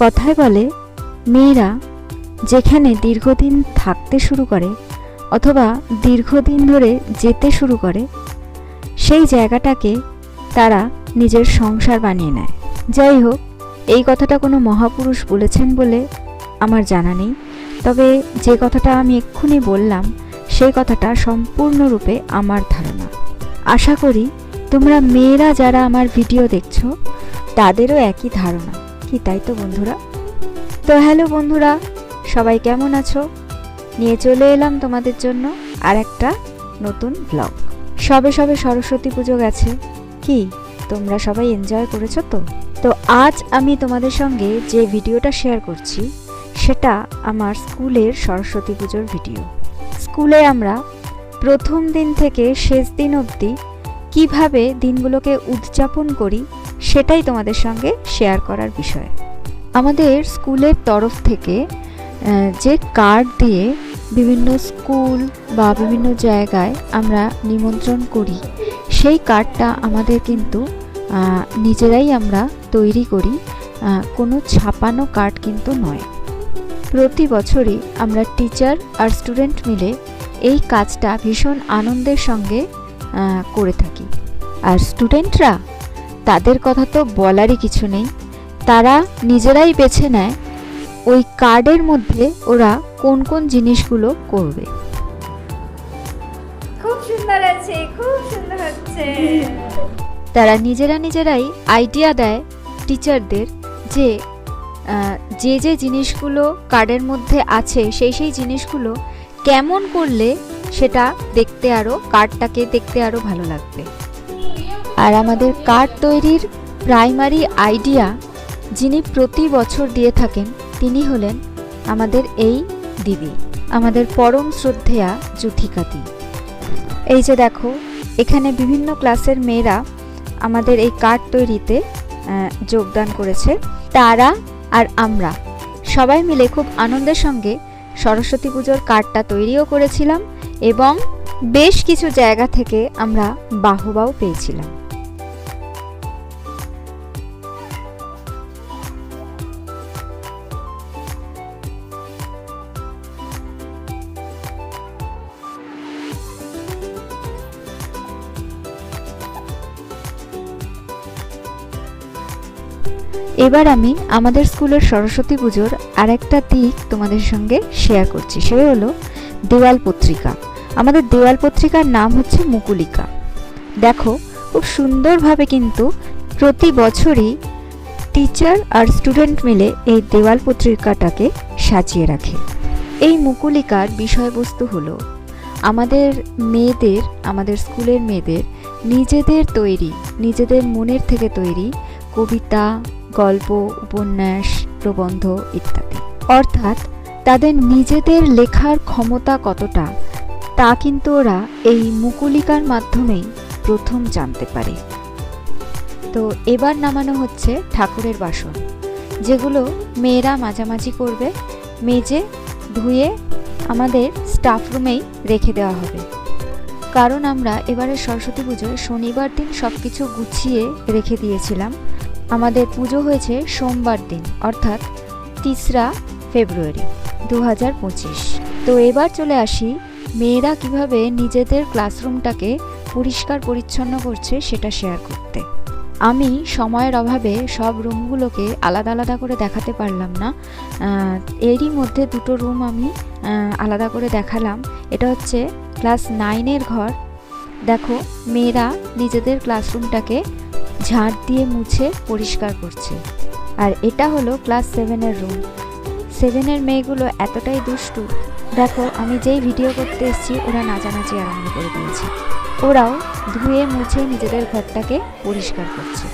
কথায় বলে, মেয়েরা, যেখানে দীর্ঘদিন থাকতে শুরু করে অথবা দীর্ঘদিন ধরে যেতে শুরু করে, সেই জায়গাটাকে তারা নিজের সংসার বানিয়ে নেয়। যাই হোক, এই কথাটা কোনো মহাপুরুষ বলেছেন বলে আমার জানা নেই। তবে যে কথাটা আমি এক্ষুনি বললাম, সেই কথাটা সম্পূর্ণরূপে আমার ধারণা। আশা করি তোমরা মেয়েরা যারা আমার ভিডিও দেখছ, তাদেরও একই ধারণা। কি, তাই তো বন্ধুরা? তো হ্যালো বন্ধুরা, সবাই কেমন আছো? নিয়ে চলে এলাম তোমাদের জন্য আর একটা নতুন ব্লগ সবে সবে সরস্বতী পুজো গেছে। কি, তোমরা সবাই এনজয় করেছ তো? তো আজ আমি তোমাদের সঙ্গে যে ভিডিওটা শেয়ার করছি, সেটা আমার স্কুলের সরস্বতী পুজোর ভিডিও। স্কুলে আমরা প্রথম দিন থেকে শেষ দিন অবধি কীভাবে দিনগুলোকে উদযাপন করি সেটাই তোমাদের সঙ্গে শেয়ার করার বিষয়। আমাদের স্কুলের তরফ থেকে যে কার্ড দিয়ে বিভিন্ন স্কুল বা বিভিন্ন জায়গায় আমরা নিমন্ত্রণ করি, সেই কার্ডটা আমাদের কিন্তু নিজেরাই আমরা তৈরি করি। কোনো ছাপানো কার্ড কিন্তু নয়। প্রতি বছরই আমরা টিচার আর স্টুডেন্ট মিলে এই কাজটা ভীষণ আনন্দের সঙ্গে করে থাকি। আর স্টুডেন্টরা তাদের কথা তো বলারই কিছু নেই। তারা নিজেরাই বেছে নেয় ওই কার্ডের মধ্যে ওরা কোন কোন জিনিসগুলো করবে। খুব সুন্দর আছে খুব সুন্দর হচ্ছে। তারা নিজেরা নিজেরাই আইডিয়া দেয় টিচারদের যে যে যে জিনিসগুলো কার্ডের মধ্যে আছে সেই সেই জিনিসগুলো কেমন করলে সেটা দেখতে আরও কার্ডটাকে দেখতে আরও ভালো লাগবে। আর আমাদের কার্ড তৈরির প্রাইমারি আইডিয়া যিনি প্রতি বছর দিয়ে থাকেন, তিনি হলেন আমাদের এই দিদি, আমাদের পরম শ্রদ্ধেয়া যুথিকাদি। এই যে দেখো, এখানে বিভিন্ন ক্লাসের মেয়েরা আমাদের এই কার্ড তৈরিতে যোগদান করেছে। তারা আর আমরা সবাই মিলে খুব আনন্দের সঙ্গে সরস্বতী পুজোর কার্ডটা তৈরিও করেছিলাম এবং বেশ কিছু জায়গা থেকে আমরা বাহবাও পেয়েছিলাম। এবার আমি আমাদের স্কুলের সরস্বতী পুজোর আর একটা দিক তোমাদের সঙ্গে শেয়ার করছি। সে হলো দেওয়াল পত্রিকা। আমাদের দেওয়াল পত্রিকার নাম হচ্ছে মুকুলিকা। দেখো, খুব সুন্দরভাবে কিন্তু প্রতি বছরই টিচার আর স্টুডেন্ট মিলে এই দেওয়াল পত্রিকাটাকে সাজিয়ে রাখে। এই মুকুলিকার বিষয়বস্তু হলো, আমাদের মেয়েদের, আমাদের স্কুলের মেয়েদের নিজেদের তৈরি, নিজেদের মনের থেকে তৈরি কবিতা, গল্প, উপন্যাস, প্রবন্ধ ইত্যাদি। অর্থাৎ তাদের নিজেদের লেখার ক্ষমতা কতটা, তা কিন্তু ওরা এই মুকুলিকার মাধ্যমেই প্রথম জানতে পারে। তো এবার নামানো হচ্ছে ঠাকুরের বাসন, যেগুলো মেয়েরা মাঝামাঝি করবে, মেজে, ধুয়ে আমাদের স্টাফ রুমেই রেখে দেওয়া হবে। কারণ আমরা এবারে সরস্বতী পুজোয় শনিবার দিন সব কিছু গুছিয়ে রেখে দিয়েছিলাম। আমাদের পুজো হয়েছে সোমবার দিন, অর্থাৎ তিসরা ফেব্রুয়ারি দু হাজার পঁচিশ। তো এবার চলে আসি, মেয়েরা কীভাবে নিজেদের ক্লাসরুমটাকে পরিষ্কার পরিচ্ছন্ন করছে সেটা শেয়ার করতে। আমি সময়ের অভাবে সব রুমগুলোকে আলাদা আলাদা করে দেখাতে পারলাম না। এরই মধ্যে দুটো রুম আমি আলাদা করে দেখালাম। এটা হচ্ছে ক্লাস নাইনের ঘর। দেখো, মেয়েরা নিজেদের ক্লাসরুমটাকে ঝাড় দিয়ে মুছে পরিষ্কার করছে। আর এটা হলো ক্লাস সেভেনের রুম সেভেনের মেয়েগুলো এতটাই দুষ্টু। দেখো আমি যেই ভিডিও করতে এসেছি ওরা নাচানাচি আরম্ভ করে দিয়েছে। ওরাও ধুয়ে মুছে নিজেদের ঘরটাকে পরিষ্কার করছে।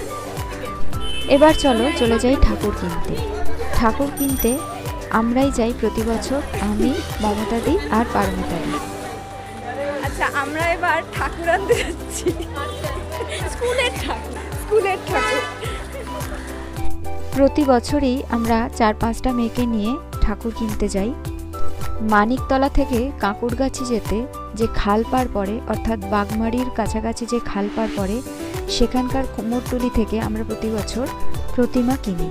এবার চলো চলে যাই ঠাকুর কিনতে। ঠাকুর কিনতে আমরাই যাই প্রতি বছর আমি মমতাদি আর পারমিতাদি আচ্ছা আমরা এবার ঠাকুর আনতে যাচ্ছি। স্কুলের ঠাকুর। স্কুলের ঠাকুর। প্রতি বছরই আমরা চার পাঁচটা মেয়েকে নিয়ে ঠাকুর কিনতে যাই। মানিকতলা থেকে কাঁকুরগাছি যেতে যে খাল পার পড়ে, অর্থাৎ বাগমারির কাছাকাছি যে খাল পার পড়ে, সেখানকার কুমোরটুলি থেকে আমরা প্রতি বছর প্রতিমা কিনি।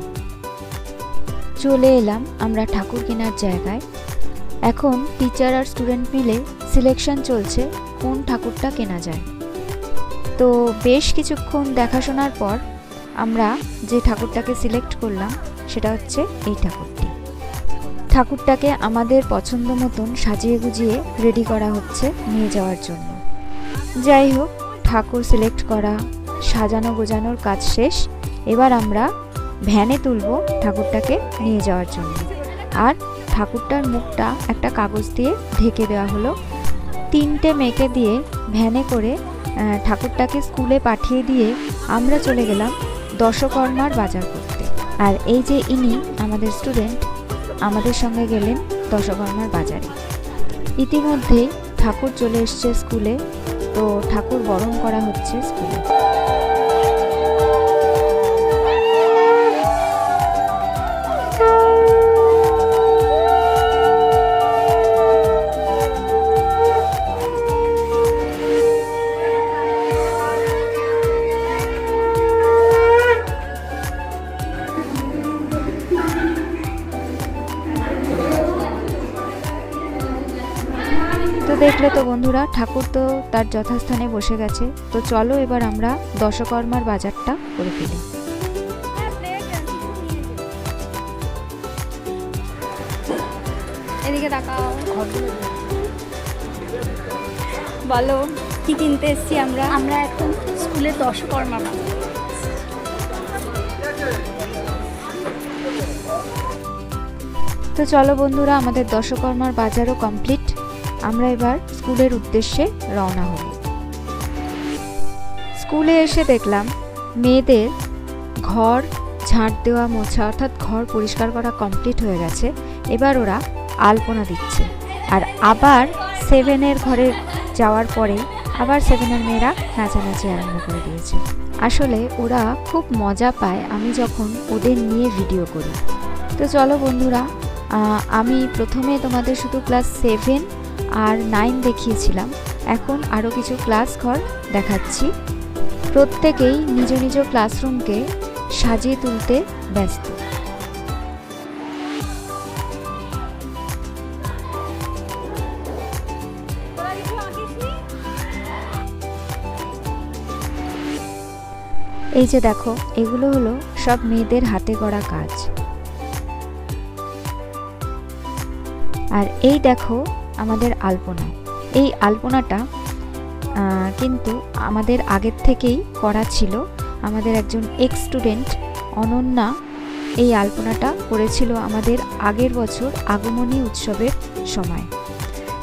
চলে এলাম আমরা ঠাকুর কেনার জায়গায়। এখন টিচার আর স্টুডেন্ট মিলে সিলেকশন চলছে কোন ঠাকুরটা কেনা যায়। তো বেশ কিছুক্ষণ দেখাশোনার পর আমরা যে ঠাকুরটাকে সিলেক্ট করলাম, সেটা হচ্ছে এই ঠাকুরটি। ঠাকুরটাকে আমাদের পছন্দ মতন সাজিয়ে গুজিয়ে রেডি করা হচ্ছে নিয়ে যাওয়ার জন্য। যাই হোক, ঠাকুর সিলেক্ট করা, সাজানো গোজানোর কাজ শেষ। এবার আমরা ভ্যানে তুলব ঠাকুরটাকে নিয়ে যাওয়ার জন্য। আর ঠাকুরটার মুখটা একটা কাগজ দিয়ে ঢেকে দেওয়া হলো। তিনটে মেয়েকে দিয়ে ভ্যানে করে ঠাকুরটাকে স্কুলে পাঠিয়ে দিয়ে আমরা চলে গেলাম দশকর্মার বাজার করতে। আর এই যে ইনি আমাদের স্টুডেন্ট আমাদের সঙ্গে গেলেন দশকর্মার বাজারে। ইতিমধ্যে ঠাকুর চলে এসছে স্কুলে, তো ঠাকুর বরণ করা হচ্ছে স্কুলে। বন্ধুরা ঠাকুর তো তার যথাস্থানে বসে গেছে। তো চলো এবার আমরা দশকর্মার বাজারটা করে ফেলি। এদিকে তাকাও। বলো কি কিনতে এসছি আমরা? আমরা এখন স্কুলে দশকর্মা তো চলো বন্ধুরা আমাদের দশকর্মার বাজারও কমপ্লিট। আমরা এবার স্কুলের উদ্দেশ্যে রওনা হব। স্কুলে এসে দেখলাম মেয়েদের ঘর, ঝাঁট দেওয়া, মোছা, অর্থাৎ ঘর পরিষ্কার করা কমপ্লিট হয়ে গেছে। এবার ওরা আলপনা দিচ্ছে। আর আবার সেভেনের ঘরে যাওয়ার পরে আবার সেভেনের মেয়েরা নাচানাচি আরম্ভ করে দিয়েছে। আসলে ওরা খুব মজা পায় আমি যখন ওদের নিয়ে ভিডিও করি। তো চলো বন্ধুরা আমি প্রথমে তোমাদের শুধু ক্লাস সেভেন আর নাইন দেখিয়েছিলাম। এখন আরও কিছু ক্লাস ঘর দেখাচ্ছি। প্রত্যেকেই নিজ নিজ ক্লাসরুমকে সাজিয়ে তুলতে ব্যস্ত। এই যে দেখো, এগুলো হলো সব মেয়েদের হাতে গড়া কাজ। আর এই দেখো আমাদের আলপনা। এই আলপনাটা কিন্তু আমাদের আগের থেকেই করা ছিল। আমাদের একজন এক্স স্টুডেন্ট অনন্যা এই আলপনাটা করেছিল আমাদের আগের বছর আগমনী উৎসবের সময়।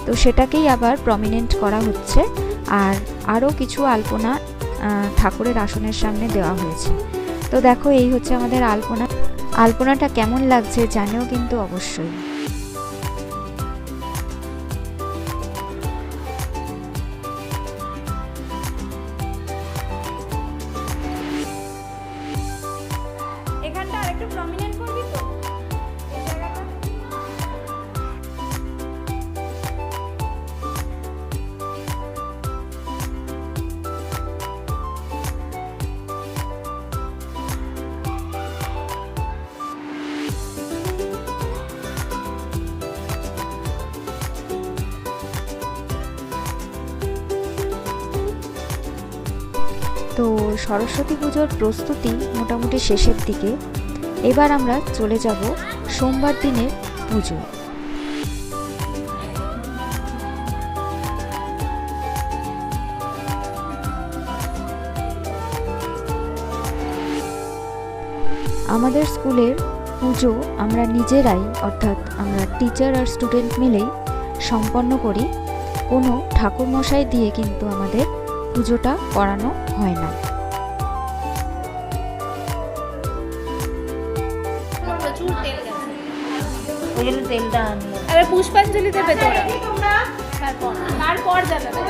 তো সেটাকেই আবার প্রমিনেন্ট করা হচ্ছে আর আরও কিছু আলপনা ঠাকুরের আসনের সামনে দেওয়া হয়েছে। তো দেখো, এই হচ্ছে আমাদের আলপনা। আলপনাটা কেমন লাগছে জানেও কিন্তু অবশ্যই। সরস্বতী পুজোর প্রস্তুতি মোটামুটি শেষের দিকে। এবার আমরা চলে যাব সোমবার দিনের পুজো। আমাদের স্কুলের পুজো আমরা নিজেরাই, অর্থাৎ আমরা টিচার আর স্টুডেন্ট মিলেই সম্পন্ন করি। কোনো ঠাকুরমশাই দিয়ে কিন্তু আমাদের পুজোটা করানো হয় না। এবার পুষ্পাঞ্জলি দেবে তোরা তারপর তারপর জানাবে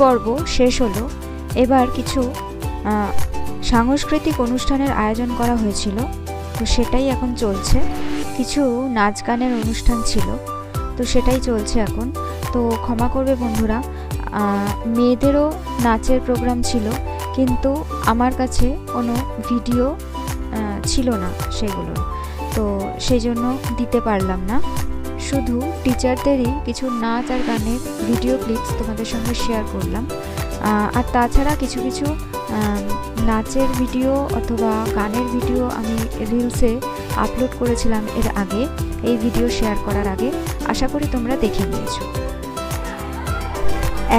পর্ব শেষ হলো। এবার কিছু সাংস্কৃতিক অনুষ্ঠানের আয়োজন করা হয়েছিল। তো সেটাই এখন চলছে। কিছু নাচ গানের অনুষ্ঠান ছিল। তো সেটাই চলছে এখন। তো ক্ষমা করবে বন্ধুরা মেয়েদেরও নাচের প্রোগ্রাম ছিল। কিন্তু আমার কাছে কোনো ভিডিও ছিল না সেগুলোর। তো সেই জন্য দিতে পারলাম না। শুধু টিচারদেরই কিছু নাচ আর গানের ভিডিও ক্লিপস তোমাদের সঙ্গে শেয়ার করলাম। আর তাছাড়া কিছু কিছু নাচের ভিডিও অথবা গানের ভিডিও আমি রিলসে আপলোড করেছিলাম এর আগে। এই ভিডিও শেয়ার করার আগে আশা করি তোমরা দেখে নিয়েছো।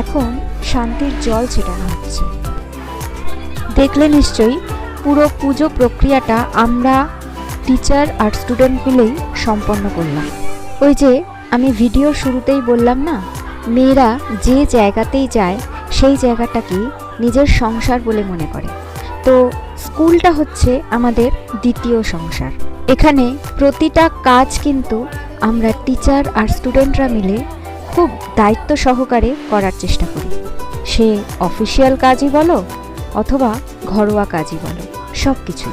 এখন শান্তির জল ছেটানো হচ্ছে। দেখলে নিশ্চয়ই পুরো পুজো প্রক্রিয়াটা আমরা টিচার আর স্টুডেন্ট মিলেই সম্পন্ন করলাম। ওই যে, আমি ভিডিও শুরুতেই বললাম না, মেয়েরা যে জায়গাতেই যায়, সেই জায়গাটাকে নিজের সংসার বলে মনে করে। তো স্কুলটা হচ্ছে আমাদের দ্বিতীয় সংসার। এখানে প্রতিটা কাজ কিন্তু আমরা টিচার আর স্টুডেন্টরা মিলে খুব দায়িত্ব সহকারে করার চেষ্টা করি। সে অফিসিয়াল কাজই বলো অথবা ঘরোয়া কাজই বলো সব কিছু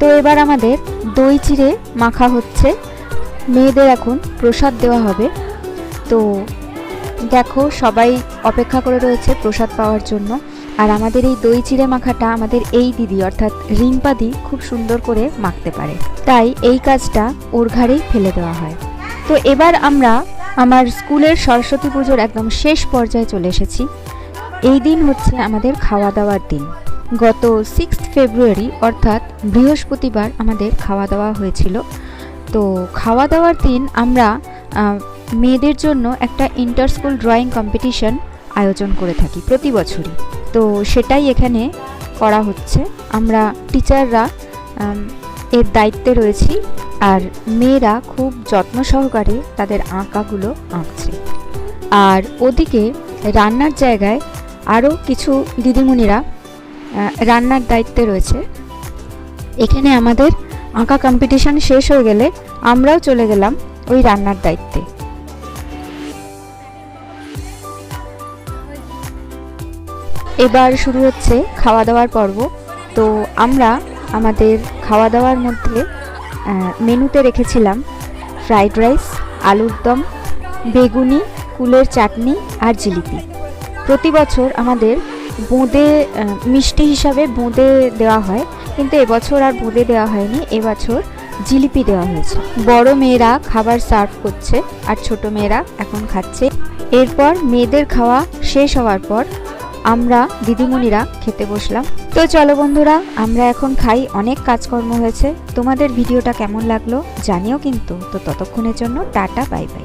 তো এবার আমাদের দই চিড়ে মাখা হচ্ছে মেয়েদের এখন প্রসাদ দেওয়া হবে। তো দেখো, সবাই অপেক্ষা করে রয়েছে প্রসাদ পাওয়ার জন্য। আর আমাদের এই দই চিড়ে মাখাটা আমাদের এই দিদি, অর্থাৎ রিম্পাদি খুব সুন্দর করে মাখতে পারে। তাই এই কাজটা ওর ঘাড়েই ফেলে দেওয়া হয়। তো এবার আমরা আমার স্কুলের সরস্বতী পুজোর একদম শেষ পর্যায়ে চলে এসেছি। এই দিন হচ্ছে আমাদের খাওয়া দাওয়ার দিন। গত সিক্স ফেব্রুয়ারি অর্থাৎ বৃহস্পতিবার আমাদের খাওয়া দাওয়া হয়েছিল। তো খাওয়া দাওয়ার দিন আমরা মেয়েদের জন্য একটা ইন্টার স্কুল ড্রয়িং কম্পিটিশন আয়োজন করে থাকি প্রতি বছরই। তো সেটাই এখানে করা হচ্ছে। আমরা টিচাররা এর দায়িত্বে রয়েছি আর মেয়েরা খুব যত্ন সহকারে তাদের আঁকাগুলো আঁকছে। আর ওদিকে রান্নার জায়গায় আরও কিছু দিদিমণিরা রান্নার দায়িত্বে রয়েছে। এখানে আমাদের আঁকা কম্পিটিশন শেষ হয়ে গেলে আমরাও চলে গেলাম ওই রান্নার দায়িত্বে। এবার শুরু হচ্ছে খাওয়া দাওয়ার পর্ব। তো আমরা আমাদের খাওয়া দাওয়ার মধ্যে মেনুতে রেখেছিলাম ফ্রাইড রাইস আলুর দম, বেগুনি, কুলের চাটনি আর জিলিপি। প্রতি বছর আমাদের বোঁদে মিষ্টি হিসাবে বোঁদে দেওয়া হয়, কিন্তু এবছর আর বোঁদে দেওয়া হয়নি, এবছর জিলিপি দেওয়া হয়েছে। বড় মেয়েরা খাবার সার্ভ করছে আর ছোট মেয়েরা এখন খাচ্ছে। এরপর মেয়েদের খাওয়া শেষ হওয়ার পর আমরা দিদিমণিরা খেতে বসলাম। তো চলো বন্ধুরা, আমরা এখন খাই, অনেক কাজকর্ম হয়েছে। তোমাদের ভিডিওটা কেমন লাগল জানিও কিন্তু। তো ততক্ষণের জন্য টাটা, বাই বাই।